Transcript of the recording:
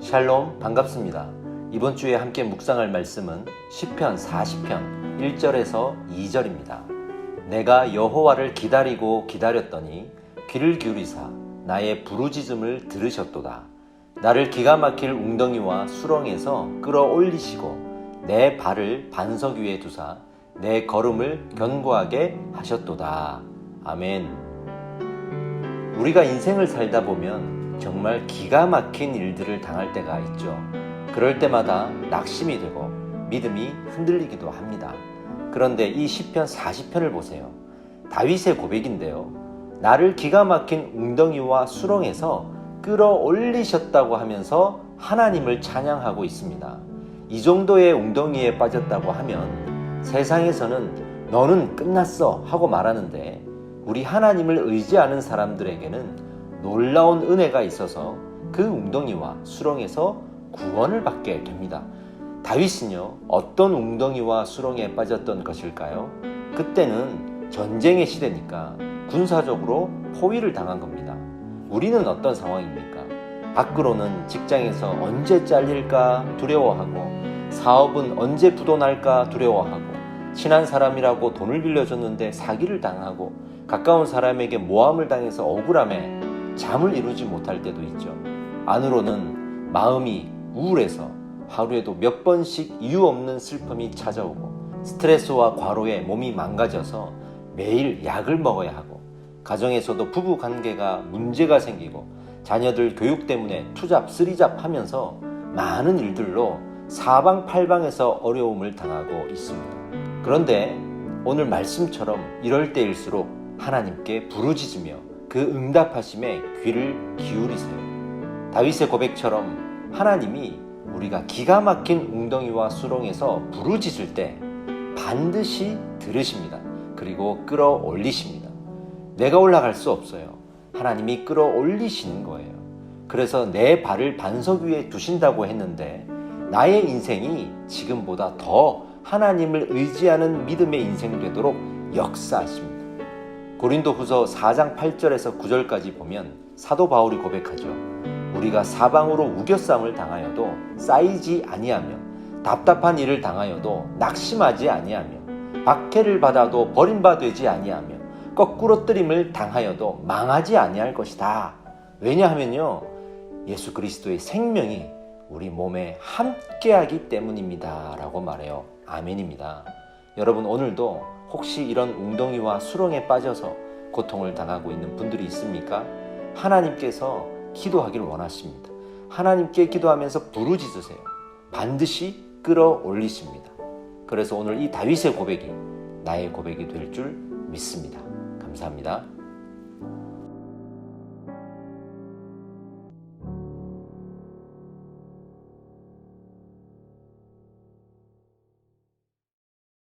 샬롬 반갑습니다. 이번 주에 함께 묵상할 말씀은 시편 40편 1절에서 2절입니다. 내가 여호와를 기다리고 기다렸더니 귀를 기울이사 나의 부르짖음을 들으셨도다. 나를 기가 막힐 웅덩이와 수렁에서 끌어올리시고 내 발을 반석 위에 두사 내 걸음을 견고하게 하셨도다. 아멘. 우리가 인생을 살다 보면 정말 기가 막힌 일들을 당할 때가 있죠. 그럴 때마다 낙심이 되고 믿음이 흔들리기도 합니다. 그런데 이 시편 40편을 보세요. 다윗의 고백인데요. 나를 기가 막힌 웅덩이와 수렁에서 끌어올리셨다고 하면서 하나님을 찬양하고 있습니다. 이 정도의 웅덩이에 빠졌다고 하면 세상에서는 너는 끝났어 하고 말하는데 우리 하나님을 의지하는 사람들에게는 놀라운 은혜가 있어서 그 웅덩이와 수렁에서 구원을 받게 됩니다. 다윗은요, 어떤 웅덩이와 수렁에 빠졌던 것일까요? 그때는 전쟁의 시대니까 군사적으로 포위를 당한 겁니다. 우리는 어떤 상황입니까? 밖으로는 직장에서 언제 잘릴까 두려워하고 사업은 언제 부도날까 두려워하고 친한 사람이라고 돈을 빌려줬는데 사기를 당하고 가까운 사람에게 모함을 당해서 억울함에 잠을 이루지 못할 때도 있죠. 안으로는 마음이 우울해서 하루에도 몇 번씩 이유 없는 슬픔이 찾아오고 스트레스와 과로에 몸이 망가져서 매일 약을 먹어야 하고 가정에서도 부부 관계가 문제가 생기고 자녀들 교육 때문에 투잡 쓰리잡 하면서 많은 일들로 사방팔방에서 어려움을 당하고 있습니다. 그런데 오늘 말씀처럼 이럴 때일수록 하나님께 부르짖으며 그 응답하심에 귀를 기울이세요. 다윗의 고백처럼 하나님이 우리가 기가 막힌 웅덩이와 수렁에서 부르짖을 때 반드시 들으십니다. 그리고 끌어올리십니다. 내가 올라갈 수 없어요. 하나님이 끌어올리시는 거예요. 그래서 내 발을 반석 위에 두신다고 했는데 나의 인생이 지금보다 더 하나님을 의지하는 믿음의 인생 되도록 역사하십니다. 고린도 후서 4장 8절에서 9절까지 보면 사도 바울이 고백하죠. 우리가 사방으로 우겨쌈을 당하여도 쌓이지 아니하며 답답한 일을 당하여도 낙심하지 아니하며 박해를 받아도 버림받지 아니하며 거꾸로 뜨림을 당하여도 망하지 아니할 것이다. 왜냐하면요. 예수 그리스도의 생명이 우리 몸에 함께하기 때문입니다. 라고 말해요. 아멘입니다. 여러분 오늘도 혹시 이런 웅덩이와 수렁에 빠져서 고통을 당하고 있는 분들이 있습니까? 하나님께서 기도하기를 원하십니다. 하나님께 기도하면서 부르짖으세요. 반드시 끌어올리십니다. 그래서 오늘 이 다윗의 고백이 나의 고백이 될 줄 믿습니다. 감사합니다.